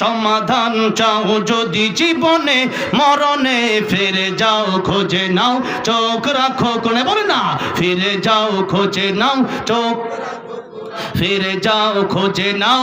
সমাধান চাও যদি জীবনে, মরণে ফিরে যাও, খোঁজে নাও, চোখ রাখো কোনে, বলে না, ফিরে যাও, খোঁজে নাও, চোখ ফিরে যাও, খোঁজে নাও।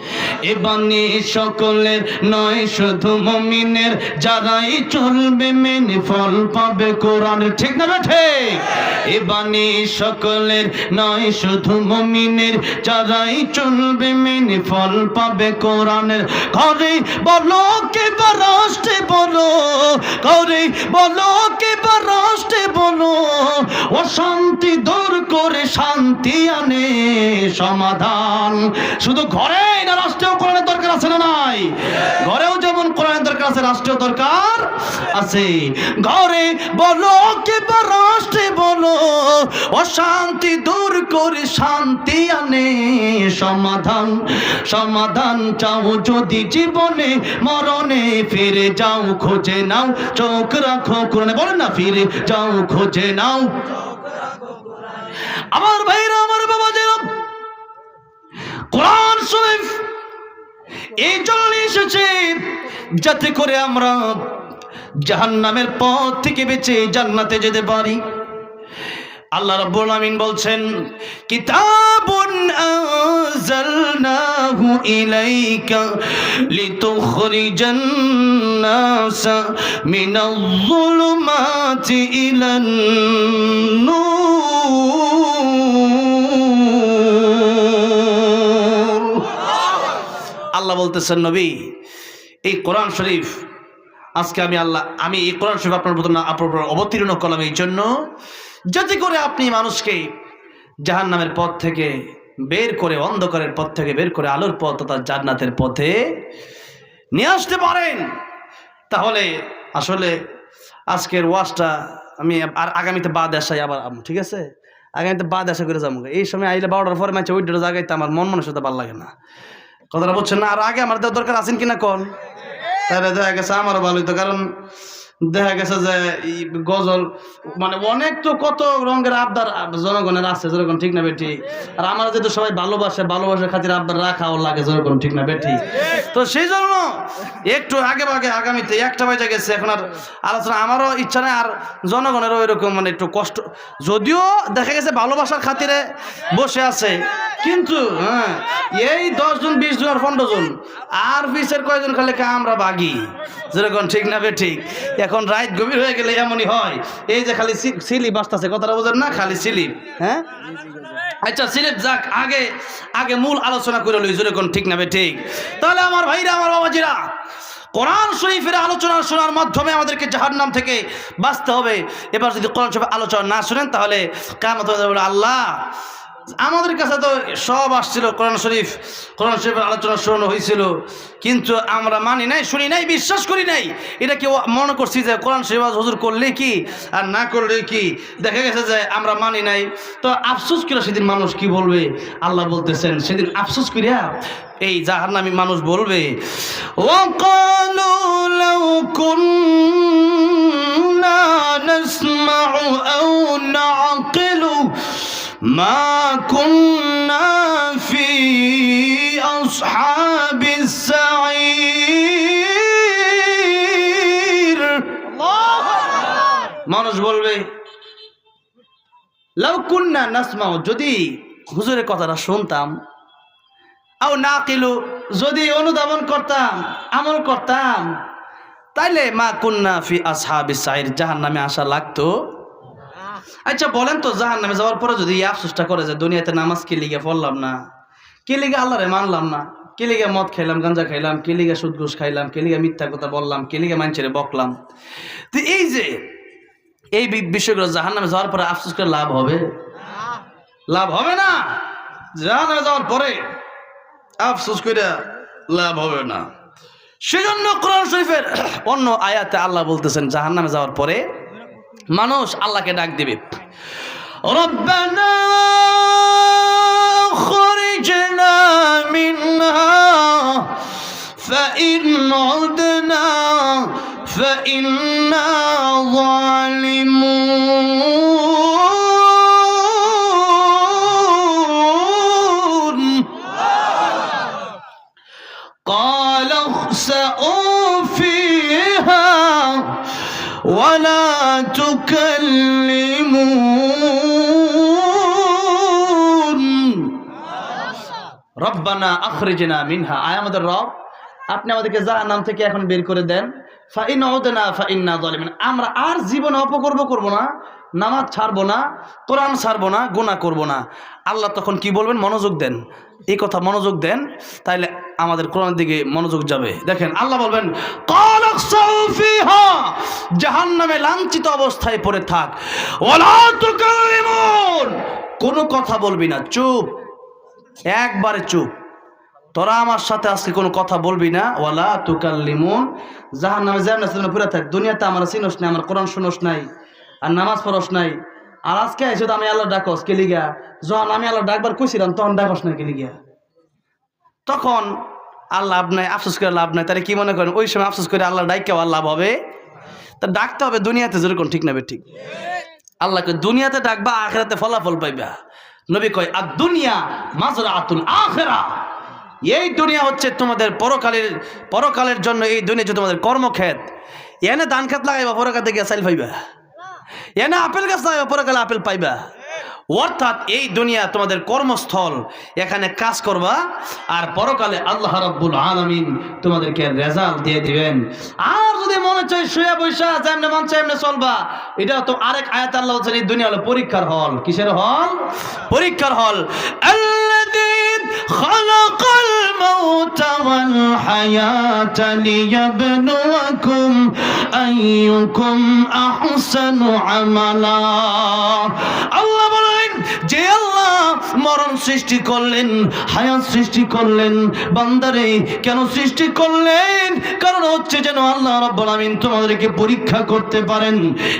এবানি সকলের নয়, শুধু মমিনের। যারাই চলবে মেনে ফল পাবে কোরআন। ঠিক না ঠিক এবানি সকলের নয়, শুধু মমিনের। যারাই চলবে মেনে ফল পাবে কোরআনের। ঘরে বলো কে বা রাষ্ট্রে বলো ঘরে বলো কে বা রাষ্ট্রে বলো, অশান্তি দূর করে শান্তি আনে সমাধান। শুধু ঘরে না রাষ্ট্রীয় কোরআনের দরকার আছে না নাই? ঘরেও যেমন কোরআনের দরকার আছে রাষ্ট্রীয় দরকার আছে। ঘরে বলো কে বা রাষ্ট্রে বলো, অশান্তি দূর করে শান্তি আনে। সমাধান সমাধান চাও যদি জীবনে, মরণে ফিরে যাও, খোঁজে নাও, চোখ রাখো কোরআনে। বলেন না, ফিরে যাও, খোঁজে নাও। আমার ভাইরা, আমার এই জন্য এসেছে। যাতে করে আমরা জাহান্নামের পথ থেকে বেঁচে জান্নাতে যেতে পারি। আল্লাহ রাব্বুল আমিন বলছেন, কিতাবুন আনজালনাহু ইলাইকা লিতুখরিজান নাস মিনাল যুলুমাতি ইলান নূর বলতেছেন, নবী, এই কোরআন শরীফ, আজকে আমি আল্লাহ, আমি এই কোরআন শরীফ আপনার প্রতি না- আপনার অবতীর্ণ করলাম এই জন্য যাতে করে আপনি মানুষকে জাহান নামের পথ থেকে বের করে, অন্ধকারের পথ থেকে বের করে, আলোর পথ তথা জান্নাতের পথে নিয়ে আসতে পারেন। তাহলে আসলে আজকের ওয়াজটা আমি আর আগামীতে বাদ আসাই আবার ঠিক আছে? আগামীতে বাদ আসা করে যাব। এই সময় আইলে বারোটার পরে মাঝে ওই জায়গায় আমার মন মানুষের ভালো লাগে না। কথাটা বলছেন না, আর আগে আমার দেওয়ার দরকার আছেন কিনা কোন? তাহলে দেখা গেছে আমারও ভালো হইতো, কারণ দেখা গেছে যে গজল মানে অনেক তো কত রঙের আবদার জনগণের আছে যেরকম ঠিক না বেটি আর আমার যেহেতু সবাই ভালোবাসে, ভালোবাসার খাতির আবদার রাখাও লাগে যেরকম ঠিক না বেটি তো সেই জন্য একটু আগে ভাগে আগামীতে একটা বাজে গেছে, এখন আর আলোচনা আমারও ইচ্ছা নেই, আর জনগণেরও এরকম মানে একটু কষ্ট। যদিও দেখা গেছে ভালোবাসার খাতিরে বসে আছে কিন্তু হ্যাঁ এই দশ জন, বিশ জন আর পনেরো জন, আর বিশের কয়জন খালি কা আমরা বাগি। যেরকম ঠিক না ঠিক। এখন রাত গভীর হয়ে গেলে এমনই হয়। এই যে খালি স্লিপ আসতেছে, কথাটা বোঝেন না? খালি স্লিপ হ্যাঁ? আচ্ছা সিলেপ যাক, আগে আগে মূল আলোচনা করে লই, যেরকম ঠিক না ঠিক। তাহলে আমার ভাইরা, আমার বাবাজিরা, কোরআন শরীফের আলোচনা শোনার মাধ্যমে আমাদেরকে জাহার নাম থেকে বাঁচতে হবে। এবার যদি কোরআন শরীফের আলোচনা না শোনেন, তাহলে যাবে আল্লাহ আমাদের কাছে তো সব আসছিল কোরআন শরীফ কোরআন শরীফের আলোচনা শোনানো হয়েছিল কিন্তু আমরা মানি নাই শুনি নাই বিশ্বাস করি নাই এটা কি মনে করছি যে কোরআন শরীফ আজ হুজুর করলে কি আর না করলে কি দেখা গেছে যে আমরা মানি নাই তো আফসোস করে সেদিন মানুষ কি বলবে আল্লাহ বলতেছেন সেদিন আফসোস করিয়া এই জাহান্নামী মানুষ বলবে وقالوا لو كنا نسمع أو نعقل ما كنا في أصحاب السعير মানুষ বলবে লাউ কুন্না নাসমাও যদি হুজুরের কথাটা শুনতাম আও না কিলু যদি অনুধাবন করতাম আমল করতাম তাইলে মা কুন্না ফি আসহাবি সাইর জাহান নামে আসা লাগতো আচ্ছা বলেন তো জাহান নামে যাওয়ার পরে যদি এই আফসোসটা করে যে দুনিয়াতে নামাজ কি লিগে পড়লাম না? কি লিগে আল্লাহরে মানলাম না? কি লিগে মদ খাইলাম, গাঞ্জা খাইলাম, কি লিগে সুদ ঘুষ খাইলাম, কি লিগে মিথ্যা কথা বললাম, কি লিগে মানুষের বকলাম? তো এই যে, এই বিষয়গুলো জাহান নামে যাওয়ার পরে আফসোস করে লাভ হবে? লাভ হবে না। জাহান নামে যাওয়ার পরে আফসোস করে লাভ হবে না। সেজন্য কোরআন শরীফের অন্য আয়াতে আল্লাহ বলতেছেন জাহান নামে যাওয়ার পরে মানুষ আল্লাহকে ডাক দিবে রব্বানা خرجنا منها فإن عدنا فإنا ظالمون قال اخسئوا فيها ولا تكلمون রব্বানা আখরিজনা মিনহা আয় আমাদের রব আপনি আমাদেরকে জাহান্নাম থেকে এখন বের করে দেন ফাইন ওদনা ফাইন্না জালিমিন আমরা আর জীবনে অপকর্ম করব না নামাজ ছাড়বো না কোরআন ছাড়বো না গুনাহ করব না আল্লাহ তখন কি বলবেন মনোযোগ দেন এই কথা মনোযোগ দেন তাইলে আমাদের কোরআনের দিকে মনোযোগ যাবে। দেখেন আল্লাহ বলবেন "ক্বাল আখসাউ ফীহা", জাহান্নামে লাঞ্ছিত অবস্থায় পড়ে থাক। কোনো কথা বলবি না চুপ। একবারে চুপ। তোরা আমার সাথে আজকে কোনো কথা বলবি না। ওয়ালা তুকাল্লিমুন। জাহান নামে আছে পুরা থাক। দুনিয়াতে আমার চিনস নাই আমার কোরআন শুনস নাই আর নামাজ পড়স নাই। আর আজকে এসে আমি আল্লাহ ডাকস কেলিগা যখন আমি আল্লাহ ডাকবার কইছিলাম, তখন ডাকস না কেলিগা তখন আর লাভ নাই, আফসোস করে লাভ নাই। তাহলে কি মনে করেন, ওই সময় আফসোস করে আল্লাহ ডাইকে আর লাভ হবে? তা ডাকতে হবে দুনিয়াতে যেরকম ঠিক না বে ঠিক আল্লাহকে দুনিয়াতে ডাকবা, আখেরাতে ফলাফল পাইবা। নবী কয়, আর দুনিয়া মাজরা আতুল আখেরা। এই দুনিয়া হচ্ছে তোমাদের পরকালের পরকালের জন্য এই দুনিয়া হচ্ছে তোমাদের কর্মক্ষেত। এনে ধান খেত লাগাইবা পরকাতে গিয়ে চাইল পাইবা। এনে আপেল গাছ লাগাইবা পরকালে আপেল পাইবা। অর্থাৎ এই দুনিয়া তোমাদের কর্মস্থল, এখানে কাজ করবা, আর পরকালে আল্লাহ রাব্বুল আলামিন তোমাদেরকে রেজাল্ট দিয়ে দিবেন। আর যদি মনে চাই শুয়ে বৈশা যেমনে মন চাই এমনি চলবা। এটা তো আরেক আয়াত আল্লাহ বলছেন, এই দুনিয়া হলো পরীক্ষার হল। কিসের হল? পরীক্ষার হল। আল্লাযী খালাকাল মাউতা ওয়াল হায়াতা লিয়াবলুয়াকুম আইয়ুকুম আহসানু আমালা আল্লাহ বলেন যে আল্লাহ মরণ সৃষ্টি করলেন, হায়াত সৃষ্টি করলেন, বান্দারে কেন সৃষ্টি করলেন? কারণ হচ্ছে যেন আল্লাহ রাব্বুল আমিন তোমাদেরকে পরীক্ষা করতে পারেন।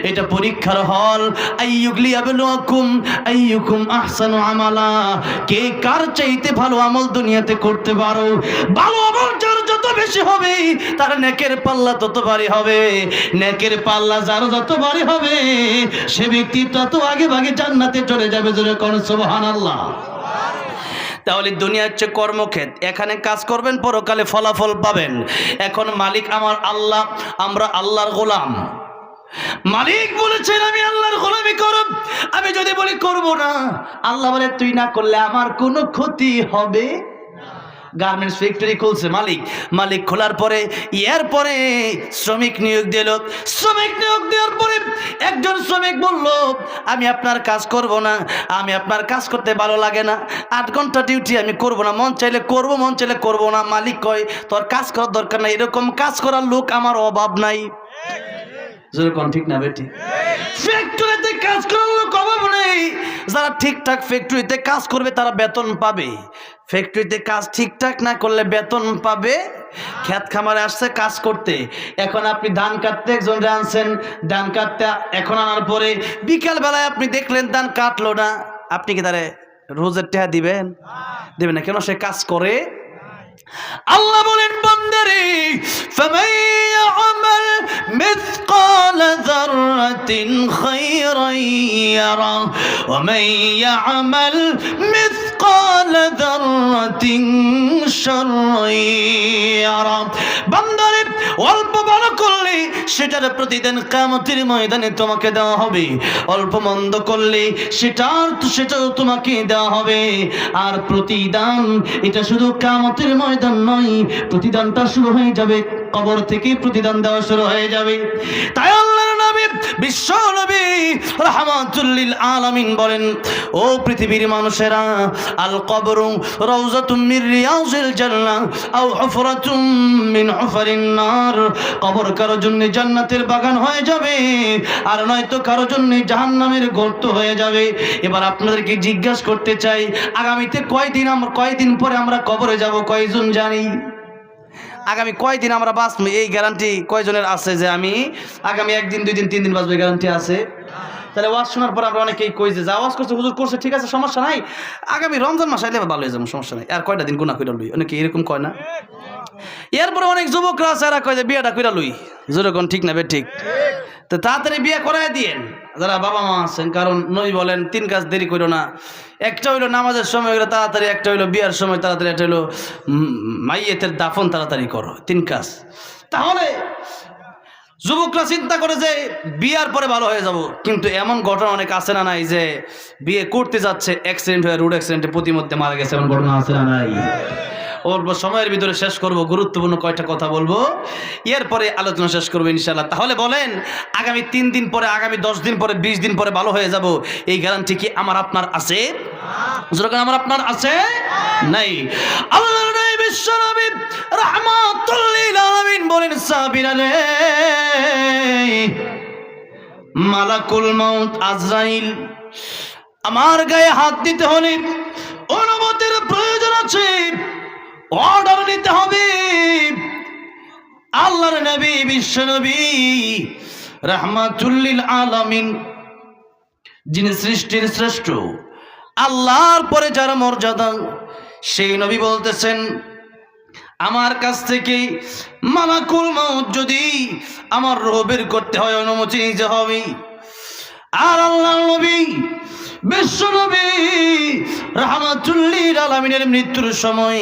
এটা পরীক্ষার হল, আইয়ুগলি আবলুয়াকুম, আইয়ুকুম আহসানু আমালা। কে কার চাইতে ভালো আমল দুনিয়াতে করতে পারো? ভালো আমল যার যত বেশি হবে, তার নেকের পাল্লা তত ভারী হবে। নেকের পাল্লা যার যত ভারী হবে, সে ব্যক্তি তত আগে ভাগে জান্নাতে চলে যাবে জোরে কোন সুবহানাল্লাহ। তাহলে দুনিয়া হচ্ছে কর্মক্ষেত। এখানে কাজ করবেন, পরকালে ফলাফল পাবেন। এখন মালিক আমার আল্লাহ, আমরা আল্লাহর গোলাম। মালিক বলেছেন, আমি আল্লাহর গোলামি করব। আমি যদি বলি, করব না। আল্লাহ বলে, তুই না করলে আমার কোনো ক্ষতি হবে? গার্মেন্টস ফ্যাক্টরি খুলছে মালিক। মালিক খোলার পরে এর পরে শ্রমিক নিয়োগ দিল। শ্রমিক নিয়োগ দেওয়ার পরে একজন শ্রমিক বলল আমি আপনার কাজ করব না আমি আপনার কাজ করতে ভালো লাগে না। আট ঘণ্টা ডিউটি আমি করব না মন চাইলে করব মন চাইলে করব না। মালিক কয় তোর কাজ করার দরকার নাই। এরকম কাজ করার লোক আমার অভাব নাই। যেরকম ঠিক না বেটি? যারা ঠিকঠাক ফ্যাক্টরিতে কাজ করবে, তারা বেতন পাবে। ফ্যাক্টরিতে কাজ ঠিকঠাক না করলে বেতন পাবে। খেত খামারে আসছে কাজ করতে। এখন আপনি ধান কাটতে একজন আনছেন, ধান কাটতে এখন আনার পরে বিকালবেলায় আপনি দেখলেন ধান কাটলো না। আপনি কি তারে রোজের টেহা দিবেন? দেবেন না। কেন সে কাজ করে? আল্লাহ বলেন বান্দারে فمن يعمل مثقال ذرة خيرا يره ومن يعمل مثقال ذرة شرا يره বান্দারে অল্প ভালো করলে সেটার প্রতিদিন কামতের ময়দানে তোমাকে দেওয়া হবে অল্প মন্দ করলে সেটার সেটাও তোমাকে দেওয়া হবে আর প্রতিদান এটা শুধু কামতের ময়দান নয় প্রতিদানটা শুরু হয়ে যাবে। কবর থেকে প্রতিদান দেওয়া শুরু হয়ে যাবে। তাই আল্লাহর নবী, বিশ্ব নবী রহমাতুল্লিল আলামিন বলেন, ও পৃথিবীর মানুষেরা, আল কবরু রওজাতুম মির রিয়াজিল জান্নাহ আও হুফরাতুম মিন হুফারিন নার। কবর কারও জন্য জান্নাতের বাগান হয়ে যাবে, আর নয়তো কারও জন্য জাহান্নামের গর্ত হয়ে যাবে। এবার আপনাদেরকে জিজ্ঞাসা করতে চাই, আগামীতে কয়দিন আমরা কয়দিন পরে আমরা কবরে যাব, কয়জন জানি? আগামী কয়দিন আমরা বাঁচবো? এই গ্যারান্টি কয়জনের আছে যে আমি আগামী একদিন, দুই দিন, তিন দিন বাঁচবো গ্যারান্টি আছে? তাহলে ওয়াজ শোনার পর আমরা অনেকেই কই যে, যা ওয়াজ করছে, হুজুর করছে, ঠিক আছে, সমস্যা নাই। আগামী রমজান মাস আইলে ভালো হয়ে যাব, সমস্যা নাই। আর কয়টা দিন গুণা কইরা লই? অনেকে এরকম কয় না? এরপরে অনেক যুবকরা আছে, এরা কয় যে, বিয়েটা কইরা লই। যেরকম ঠিক না বে ঠিক? তো তাড়াতাড়ি বিয়ে করাই দিয়েন। যারা বাবা মা আছেন, কারণ নই বলেন, তিন কাজ দেরি করো না। একটা হইল নামাজের সময় হইল তাড়াতাড়ি, একটা হইল বিয়ার সময় তাড়াতাড়ি, একটা হইল মাইয়েতের দাফন তাড়াতাড়ি করো, তিন কাজ। তাহলে যুবকরা চিন্তা করে যে, বিয়ার পরে ভালো হয়ে যাব। কিন্তু এমন ঘটনা অনেক আছে না নাই যে, বিয়ে করতে যাচ্ছে অ্যাক্সিডেন্ট হয়ে রোড অ্যাক্সিডেন্টে প্রতিমধ্যে মারা গেছে, এমন ঘটনা আছে না নাই? ওর সময়ের ভিতরে শেষ করব, গুরুত্বপূর্ণ কয়টা কথা বলব। এরপরে আলোচনা শেষ করব ইনশাল্লাহ তাহলে বলেন, আগামী তিন দিন পরে, আগামী দশ দিন পরে, বিশ দিন পরে ভালো হয়ে যাব, এই গ্যারান্টি কি আমার আপনার আছে? আমার আপনার আছে? নাই। আল্লাহ বলেন মালাকুল মাউত আজরাইল। আমার গায়ে হাত দিতে হলে অনুমতির প্রয়োজন আছে। অর্ডার নিতে হবে। আল্লাহর নবী, বিশ্ব নবী রহমাতুল্লিল আলামিন, যিনি সৃষ্টির শ্রেষ্ঠ, আল্লাহর পরে যার মর্যাদা, সেই নবী বলতেছেন, আমার কাছ থেকে মালাকুল মাউত যদি আমার রোহ বের করতে হয়, অনুমতি নিতে হবে। আর আল্লাহ নবী, বিশ্ব নবী রহমাতুল্লিল আলমিনের মৃত্যুর সময়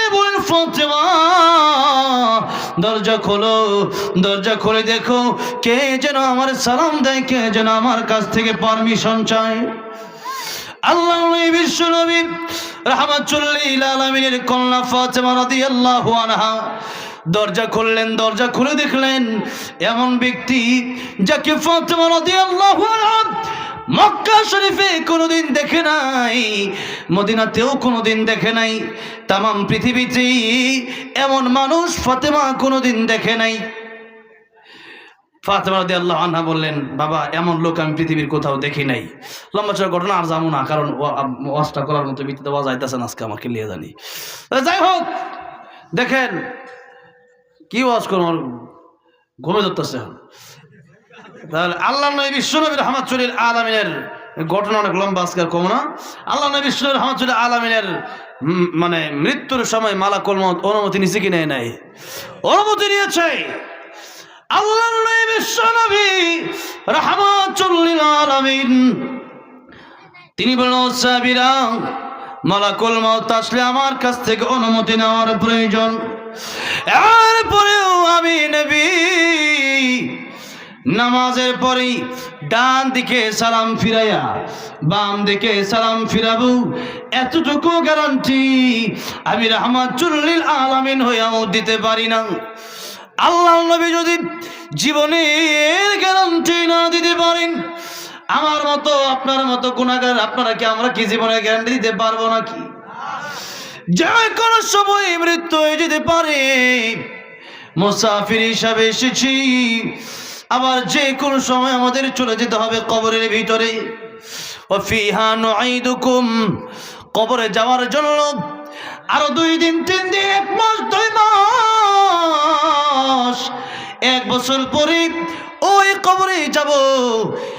বলেন ফাতেমা দরজা খোলো, দরজা খুলে দেখো কে যেন আমার সালাম দেয়, কে যেন আমার কাছ থেকে পারমিশন চায়। আল্লাহ বিশ্ব নবী, রহমাতুল্লিল আলমিনের কন্যা ফাতেমা রাদিয়াল্লাহু আনহা। দরজা খুললেন, দরজা খুলে দেখলেন এমন ব্যক্তি যাকে ফাতেমা রাদিয়াল্লাহু আনহা মক্কা শরীফে কোনোদিন দেখে নাই, মদিনাতেও কোনোদিন দেখে নাই, তামাম পৃথিবীতে এমন মানুষ ফাতেমা কোনোদিন দেখে নাই। ফাতেমা রাদি আল্লাহ আনহা বললেন, বাবা, এমন লোক আমি পৃথিবীর কোথাও দেখি নাই। লম্বা চড়া ঘটনা আর যাব না, কারণ ওয়াজটা করার মতো ভিত্তিতে ওয়াজ আইতেছে না আজকে আমাকে, লিয়ে জানি। যাই হোক, দেখেন, কি ওয়াজ করুন ঘুমে ধরতেছে এখন। তাহলে আল্লাহ নবী বিশ্বনবী রহমাতুল্লিল আলমিনের ঘটনা অনেক লম্বা আজকের কম না। আল্লাহ নবী বিশ্বনবী রহমাতুল্লিল আলমিনের মানে মৃত্যুর সময় মালা কলমত অনুমতি নিচে কি নেয় নাই? অনুমতি নিয়েছে। আল্লাহ নবী বিশ্বনবী রহমাতুল্লিল আলমিন, তিনি বলেন সাবিরা মালাকুল মত আসলে আমার কাছ থেকে অনুমতি নেওয়ার প্রয়োজন। এরপরেও আমি নবী নামাজের পরেই ডান দিকে সালাম ফিরাইয়া বাম দিকে সালাম ফিরাবু, এতটুকু গ্যারান্টি আমি রহমাতুল্লিল আলামিন হইয়াও দিতে পারি না। আল্লাহ নবী যদি জীবনের গ্যারান্টি না দিতে পারেন, আমার মতো, আপনার মতো গুণাগার আপনারা কি, আমরা কি জীবনের গ্যারান্টি দিতে পারব নাকি? যে কোনো সময় মৃত্যু হয়ে যেতে পারে। মুসাফির হিসাবে এসেছি। আবার যে কোনো সময় আমাদের চলে যেতে হবে কবরের ভিতরে। ও কবরে যাওয়ার জন্য আরও দুই দিন, তিন দিন, এক মাস, দুই মাস, এক বছর পরে ওই কবরে যাব,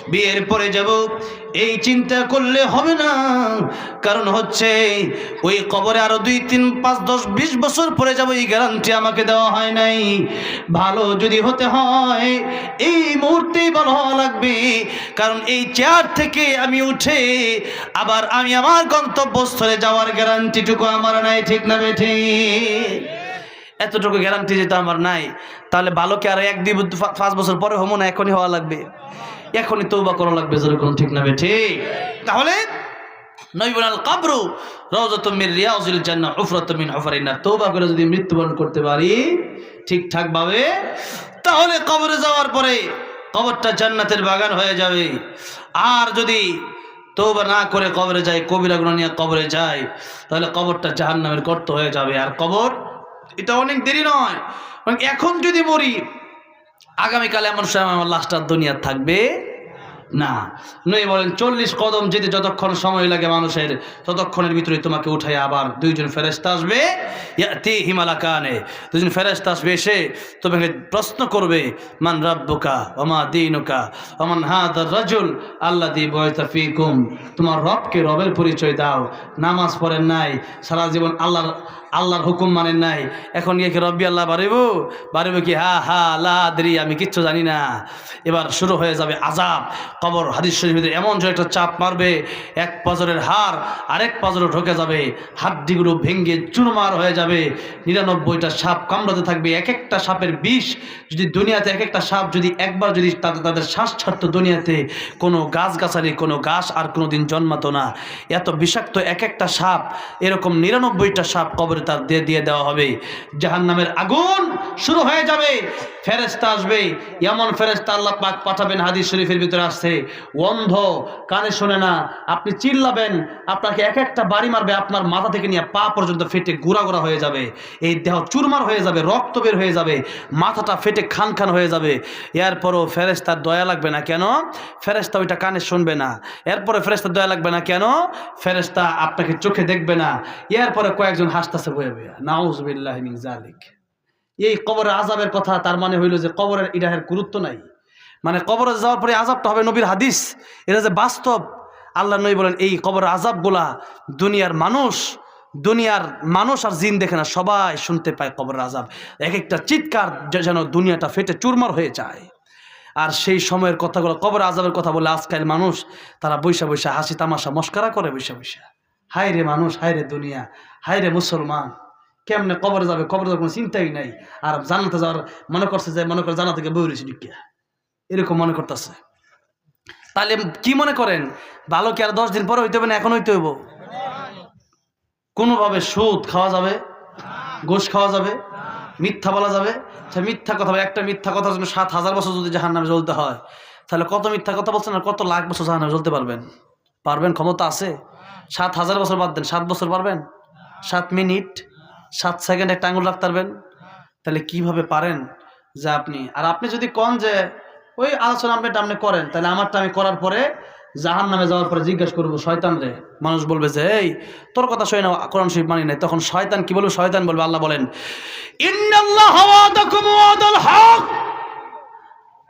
বিয়ের পরে যাব। এই চিন্তা করলে হবে না। কারণ হচ্ছে, ওই কবরে আরও দুই, তিন, পাঁচ, দশ, বিশ বছর পরে যাব, এই গ্যারান্টি আমাকে দেওয়া হয় নাই। ভালো যদি হতে হয়, এই মুহূর্তেই ভালো হওয়া লাগবে। কারণ এই চেয়ার থেকে আমি উঠে, আবার আমি আমার গন্তব্যস্থলে যাওয়ার গ্যারান্টিটুকু আমার নাই, ঠিক না বেঠে এতটুকু গ্যারান্টি যেটা আমার নাই, তাহলে ভালোকে আর এক, দুই পাঁচ বছর পরে হব না? এখনই হওয়া লাগবে। এখনই তৌবা করা লাগবে যেরকম ঠিক না বেঠে তাহলে করে যদি মৃত্যুবরণ করতে পারি তাহলে কবরে যাওয়ার পরে কবরটা বাগান হয়ে যাবে। আর যদি তৌবা না করে কবরে যায় কবিরা নিয়ে কবরে যায় তাহলে কবরটা জাহান্নামের গর্ত হয়ে যাবে। আর কবর এটা অনেক দেরি নয়। এখন যদি মরি আগামীকালে এমন সময় আমার লাস্টার দুনিয়া থাকবে। না। নই বলেন, চল্লিশ কদম যেতে যতক্ষণ সময় লাগে মানুষের, ততক্ষণের ভিতরে তোমাকে উঠাই আবার দুইজন ফেরেস্তা আসবে। তি হিমালা কানে দুজন ফেরেস্তা আসবে, এসে তোমাকে প্রশ্ন করবে, মান রাব্বুকা ওমা দিনুকা ওমান হাদার রাজুল আল্লাহ দি বয়তাফিকুম তোমার রবকে রবের পরিচয় দাও। নামাজ পড়েন নাই, সারা জীবন আল্লাহর আল্লাহর হুকুম মানেন নাই। এখন গিয়ে কি রব্বি আল্লাহ বাড়িব বাড়িব কি? হা হা, লা আদরি, আমি কিচ্ছু জানি না। এবার শুরু হয়ে যাবে আজাব কবর, হাদিস শরীফের এমন যে একটা চাপ মারবে, এক পাজরের হার আরেক পাজরে ঢোকে যাবে, হাড্ডিগুলো ভেঙ্গে চুরমার হয়ে যাবে, নিরানব্বইটা সাপ কামড়াতে থাকবে এক একটা সাপের বিষ যদি দুনিয়াতে এক একটা সাপ যদি একবার যদি তাদের তাদের শ্বাস ছাড়তো দুনিয়াতে, কোনো গাছগাছালি, কোনো গাছ আর কোনো দিন জন্মাতো না। এত বিষাক্ত এক একটা সাপ, এরকম নিরানব্বইটা সাপ কবরে তার দিয়ে দিয়ে দেওয়া হবে। জাহান নামের আগুন শুরু হয়ে যাবে। ফেরেস্তা আসবে এমন ফেরেস্তা আল্লাহ পাক পাঠাবেন, হাদিস শরীফের ভিতরে আসছে। অন্ধ, কানে শোনে না। আপনি চিল্লাবেন, আপনাকে এক একটা বাড়ি মারবে, আপনার মাথা থেকে নিয়ে পা পর্যন্ত ফেটে গুড়া গুড়া হয়ে যাবে। এই দেহ চুরমার হয়ে যাবে, রক্ত বের হয়ে যাবে, মাথাটা ফেটে খান খান হয়ে যাবে। এরপরও ফেরেস্তার দয়া লাগবে না কেন? ফেরেস্তা ওইটা কানে শুনবে না। এরপরে ফেরেস্তার দয়া লাগবে না কেন? ফেরেস্তা আপনাকে চোখে দেখবে না। এরপরে কয়েকজন হাসতেছে বয়ে বয়ে, নাউজবিল্লাহ জালিক এই কবরের আজাবের কথা, তার মানে হইল যে কবরের ইরাহের গুরুত্ব নাই। মানে কবরে যাওয়ার পরে আজাবটা হবে নবীর হাদিস। এটা যে বাস্তব। আল্লাহ নবী বলেন, এই কবরের আজাবগুলা দুনিয়ার মানুষ দুনিয়ার মানুষ আর জিন দেখে না, সবাই শুনতে পায় কবরের আজাব এক একটা চিৎকার যেন দুনিয়াটা ফেটে চুরমার হয়ে যায়। আর সেই সময়ের কথাগুলো কবর আজাবের কথা বলে আজকাল মানুষ, তারা বৈশা বৈশা হাসি তামাশা, মস্কারা করে বৈশা বৈশা। হায় রে মানুষ হায় রে দুনিয়া হায় রে মুসলমান। কেমনে কবরে যাবে? কবরে যাওয়ার কোনো চিন্তাই নাই। আর জানাতে যাওয়ার মনে করছে যে, মনে করে জানা থেকে বই রয়েছে এরকম মনে করতেছে। তাহলে কি মনে করেন? ভালো কি আর দশ দিন পরে হইতে হবে না এখন হইতে হইব? কোনোভাবে সুদ খাওয়া যাবে? গোশ খাওয়া যাবে? মিথ্যা বলা যাবে? আচ্ছা মিথ্যা কথা একটা মিথ্যা কথার জন্য সাত হাজার বছর যদি জাহান নামে জ্বলতে হয়, তাহলে কত মিথ্যা কথা বলছেন আর কত লাখ বছর জাহান নামে জ্বলতে পারবেন? পারবেন, ক্ষমতা আছে? সাত হাজার বছর বাদ দেন, সাত বছর পারবেন? সাত মিনিট? সাত সেকেন্ড একটা আঙুল রাখতে পারবেন তাহলে কীভাবে পারেন যে আপনি? আর আপনি যদি কন যে, ওই আলোচনা আপনি আপনি করেন, তাহলে আমারটা আমি করার পরে জাহান নামে যাওয়ার পরে জিজ্ঞাসা করব, শয়তান রে? মানুষ বলবে যে, এই, তোর কথা শোয় না, কোরআন শরীফ মানি নাই। তখন শয়তান কি বলবে? শয়তান বলবে, আল্লাহ বলেন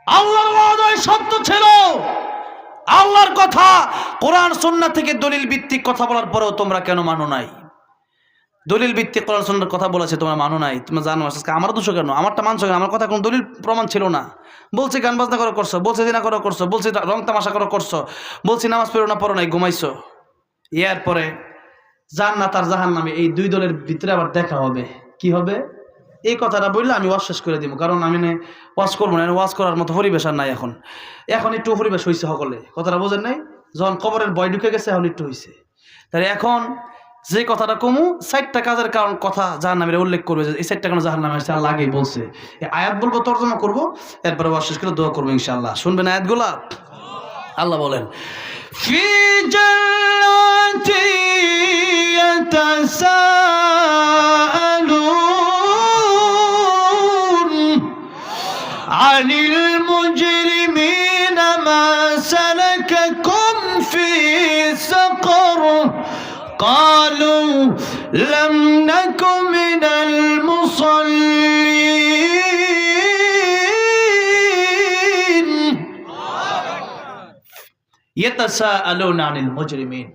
আল্লাহর সত্য ছিল। আল্লাহর কথা কোরআন সুন্নাহ থেকে দলিল ভিত্তিক কথা বলার পরেও তোমরা কেন মানো নাই? দলিল ভিত্তিক কোরআন সুন্নাহর কথা বলেছে, তোমরা মানো নাই, তোমরা জানো আজকে আমার দোষ কেন? আমারটা মানছো কেন? আমার কথা কোনো দলিল প্রমাণ ছিল না। বলছে গান বাজনা করো, করছ, বলছে দিনা করো, করছ, বলছে রং তামাশা করো, করছ, বলছি নামাজ পড়ো না, পড়ো নাই, ঘুমাইছো। ইয়ার পরে জান্নাত আর জাহান নামে এই দুই দলের ভিতরে আবার দেখা হবে। কি হবে? এই কথাটা বললে আমি ওয়াশ শেষ করে দিব, কারণ আমি নে ওয়াজ করব না ওয়াজ করার মতো পরিবেশ আর নাই এখন। এখন একটু পরিবেশ হয়েছে সকলে। কথাটা বোঝেন নাই? যখন কবরের বয় ঢুকে গেছে, এখন একটু হয়েছে তাহলে এখন যে কথাটা কমু চারটা কাজের কারণ কথা জাহান নামের উল্লেখ করবে যে এই চারটা কারণ জাহান নামের আল্লাহ আগেই বলছে এই আয়াত বলবো তর্জমা করবো এরপরে ওয়াজ শেষ করে দোয়া করবো ইনশাআল্লাহ শুনবেন আয়াতগুলা আল্লাহ বলেন في جنات يتساءلون قالوا لم نك من المصلين يتساءلون عن المجرمين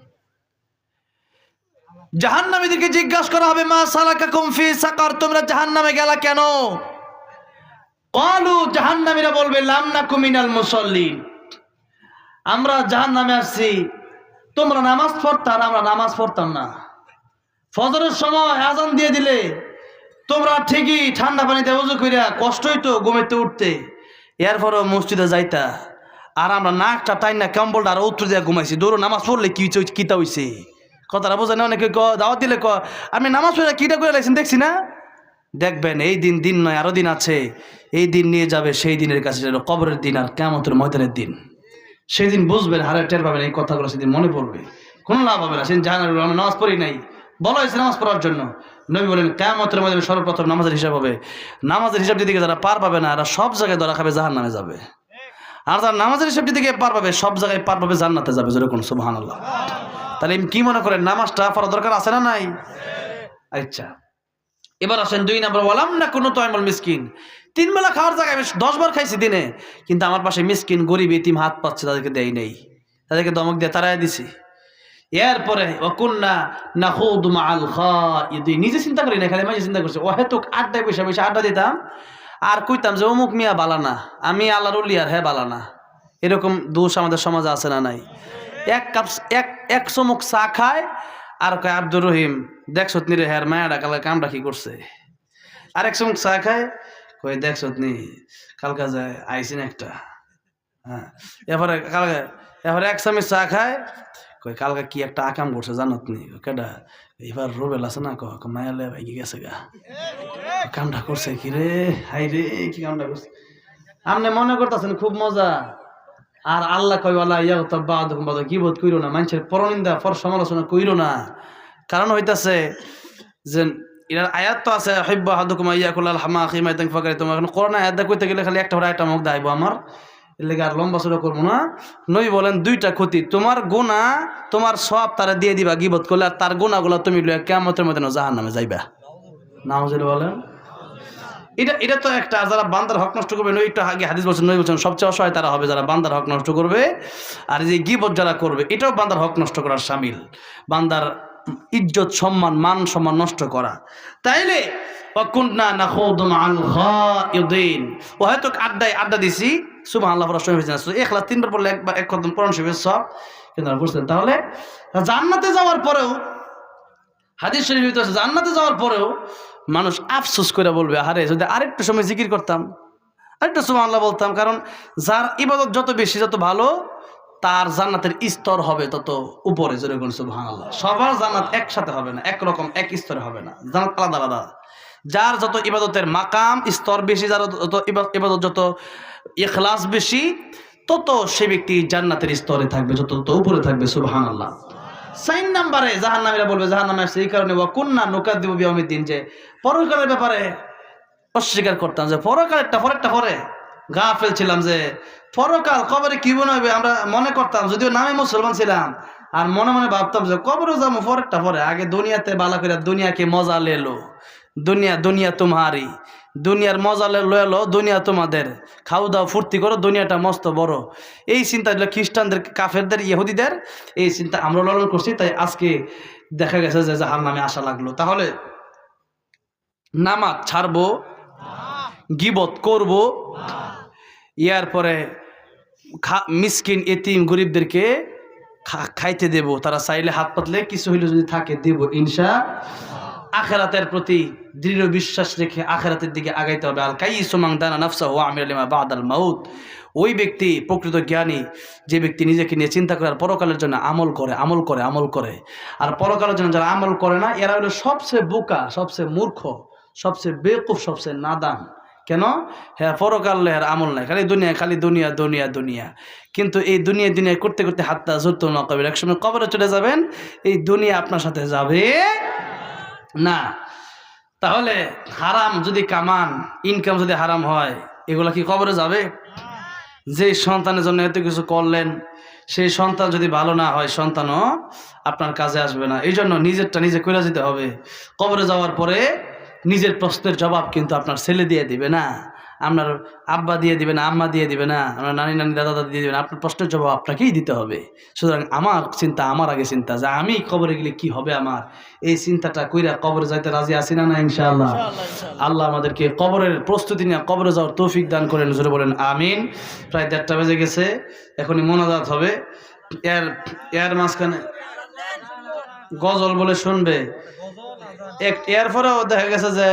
জাহান্নামীদেরকে জিজ্ঞাসা করা হবে মা সালাকাকুম ফি সাকার তোমরা জাহান্নামে গেলা কেন কলু জাহান্নামীরা বলবে লাম নাকু মিনাল মুসল্লিন আমরা জাহান্নামে আসছি তোমরা নামাজ পড়তা আর আমরা নামাজ পড়তাম না। ফজরের সময় আজান দিয়ে দিলে তোমরা ঠিকই ঠান্ডা পানিতে উজু করিয়া কষ্টই তো ঘুমেতে উঠতে। এরপরও মসজিদে যাইতা। আর আমরা নাকটা টাইন না কম্বলটা আর উত্তর দিয়ে ঘুমাইছি। দৌড়ো নামাজ পড়লে কি কিতা হইছে? কথাটা বোঝা না অনেকে ক, দাওয়াত দিলে ক আমি নামাজ পড়ে কিটা করে লাইছেন দেখছি না? দেখবেন, এই দিন দিন নয় আরও দিন আছে। এই দিন নিয়ে যাবে সেই দিনের কাছে কবরের দিন আর কেমতের ময়দানের দিন। সেই দিন বুঝবেন হারে টের পাবেন এই কথাগুলো সেদিন মনে পড়বে। কোনো লাভ হবে না, সেদিন জাহান নামাজ পড়ি নাই। বলা হয়েছে নামাজ পড়ার জন্য। নবী বলেন কেমতের মধ্যে সর্বপ্রথম নামাজের হিসাব হবে। নামাজের হিসাব দিকে যারা পার পাবে না, এরা সব জায়গায় ধরা খাবে জাহান নামে যাবে। আর যারা নামাজের হিসাব দিকে পার পাবে, সব জায়গায় পার পাবে, জান্নাতে যাবে যেরকম সুবহান আল্লাহ তাহলে আমি কি মনে করেন, নামাজটা পড়া দরকার আছে না নাই? আচ্ছা। এবার আসেন দুই নম্বর বললাম না কোনো তো আমল মিসকিন। তিন বেলা খাওয়ার জায়গায় আমি দশ বার খাইছি দিনে। কিন্তু আমার পাশে মিসকিন, গরিব ইতিম হাত পাচ্ছে, তাদেরকে দেয় নেই। তাদেরকে দমক দিয়ে তারাই দিছি। এরপরে না নিজে চিন্তা করি না খালি মাঝে চিন্তা করছি ও হেতুক আড্ডায় বসে বসে আড্ডা দিতাম, আর কইতাম যে, অমুক মিয়া বালানা আমি আল্লাহর উলি আর হ্যাঁ বালানা এরকম দোষ আমাদের সমাজে আছে না নাই? এক কাপ, এক এক চমুক চা খায়, আর কয়, আব্দুর রহিম দেখছত নি রে হ্যার মায়াডা কালকে কামটা কি করছে? আর এক চমুক চা খায় কই দেখছত নি কালকা যায় আইসিন একটা হ্যাঁ এরপরে কালকে, এরপরে এক চামচ চা খায়, কই কালকে কি একটা আকাম করছে জানত নি কেডা, এবার রোবেল আছে না কক মায়ালে ভাই গেছে গা। কামটা করছে কি রে, হাই রে, কি কামটা করছে? আপনি মনে করতেছেন খুব মজা, আর আল্লাহ কই আল্লাহ ইয়া বাদ বাদ কি বোধ কইরো না, মানুষের পরনিন্দা, পর সমালোচনা কইরো না। কারণ হইতাছে যে এটার আয়াত তো আছে হইব্বা হাদুকুমা ইয়া কুল্লাল হামা খিমা ইতাং ফাকারি তোমার এখন করোনা আয়াত কইতে গেলে খালি একটা একটা মুখ দাইব আমার। লেগে আর লম্বা চড়া করব না। নই বলেন, দুইটা ক্ষতি, তোমার গোনা তোমার সব তারা দিয়ে দিবা গিবত করলে, আর তার গোনাগুলো তুমি লইয়া কেমতের মধ্যে জাহান নামে যাইবা। নামাজের বলেন। এটা এটা তো একটা, যারা বান্দার হক নষ্ট করবে নই একটু আগে হাদিস বলছেন নই বলছেন, সবচেয়ে অসহায় তারা হবে যারা বান্দার হক নষ্ট করবে, আর যে গিবত যারা করবে, এটাও বান্দার হক নষ্ট করার সামিল। বান্দার ইজ্জত সম্মান মান সম্মান নষ্ট করা। তাইলে আড্ডায় আড্ডা দিছি তিনবার তাহলে যাওয়ার পরেও আছে, যাওয়ার পরেও মানুষ আফসোস করে বলবে আরে যদি আরেকটু সময় জিকির করতাম আরেকটু সময় আল্লাহ বলতাম কারণ যার ইবাদত যত বেশি যত ভালো তার জান্নাতের স্তর হবে তত উপরে যেরকম সুবহান আল্লাহ সবার জান্নাত একসাথে হবে না, একরকম, এক স্তরে হবে না। জান্নাত আলাদা আলাদা। যার যত ইবাদতের মাকাম, স্তর বেশি, যার যত ইবাদত যত ইখলাস বেশি, তত সে ব্যক্তি জান্নাতের স্তরে থাকবে, যত, তত উপরে থাকবে সুবহান আল্লাহ সাইন নাম্বারে জাহান নামীরা বলবে জাহান নামে আসছে এই কারণে কন্যা নৌকা দিব দিন যে পরকালের ব্যাপারে অস্বীকার করতাম, যে পরকালেরটা পরেরটা পরে। গা ফেলছিলাম যে, পরকাল কবরে কি বানাবে আমরা মনে করতাম, যদিও নামে মুসলমান ছিলাম, আর মনে মনে ভাবতাম যে কবরে যাব পরেরটা পরে। আগে দুনিয়াতে বালা করে দুনিয়াকে মজা লেলো দুনিয়া দুনিয়া তোমারই। দুনিয়ার মজা লয়ালো দুনিয়া তোমাদের। খাও দাও, ফুর্তি করো, দুনিয়াটা মস্ত বড়। এই চিন্তা খ্রিস্টানদের, কাফেরদের, ইহুদিদের, এই চিন্তা আমরা লালন করছি, তাই আজকে দেখা গেছে যে জাহার নামে আসা লাগল। তাহলে নামাজ ছাড়বো, গিবত করব ইয়ার পরে খা, মিসকিন, এতিম গরিবদেরকে খাইতে দেব। তারা চাইলে হাত পাতলে কিছু হইলে যদি থাকে, দেব ইনশা। আখেরাতের প্রতি দৃঢ় বিশ্বাস রেখে আখেরাতের দিকে আগাইতে হবে। আল কাই সুমাং দানা নাফসা ও আমির আলিমা বাদ আল মাউত। ওই ব্যক্তি প্রকৃত জ্ঞানী, যে ব্যক্তি নিজেকে নিয়ে চিন্তা করে আর পরকালের জন্য আমল করে আমল করে আমল করে। আর পরকালের জন্য যারা আমল করে না, এরা হলো সবচেয়ে বোকা, সবচেয়ে মূর্খ, সবচেয়ে বেকুফ, সবচেয়ে নাদান। কেন? হ্যাঁ পরকাল হ্যাঁ আমল নাই, খালি দুনিয়া খালি দুনিয়া দুনিয়া দুনিয়া। কিন্তু এই দুনিয়া দুনিয়া করতে করতে হাতটা জুরত না কবির একসময় কবরে চলে যাবেন, এই দুনিয়া আপনার সাথে যাবে না। তাহলে হারাম যদি কামান ইনকাম যদি হারাম হয়, এগুলা কি কবরে যাবে? যে সন্তানের জন্য এত কিছু করলেন, সেই সন্তান যদি ভালো না হয়, সন্তানও আপনার কাজে আসবে না। এই জন্য নিজেরটা নিজে করে যেতে হবে। কবরে যাওয়ার পরে নিজের প্রশ্নের জবাব কিন্তু আপনার ছেলে দিয়ে দিবে না। আপনার আব্বা দিয়ে দিবে না আম্মা দিয়ে দিবে না আপনার নানি নানি দাদা দাদা দিয়ে দিবে না। আপনার প্রশ্নের জবাব আপনাকেই দিতে হবে। সুতরাং আমার চিন্তা আমার আগে চিন্তা যে আমি কবরে গেলে কি হবে আমার? এই চিন্তাটা কইরা কবরে যাইতে রাজি আছি না না ইনশাআল্লাহ? আল্লাহ আমাদেরকে কবরের প্রস্তুতি নিয়ে কবরে যাওয়ার তৌফিক দান করেন জোরে বলেন আমিন। প্রায় দেড়টা বেজে গেছে এখনই মোনাজাত হবে। এর এর মাঝখানে গজল বলে শুনবে। এক এরপরেও দেখা গেছে যে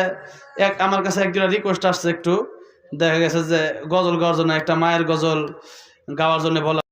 এক আমার কাছে একজনের রিকোয়েস্ট আসছে একটু। দেখা গেছে যে গজল গাওয়ার জন্য, একটা মায়ের গজল গাওয়ার জন্য বলা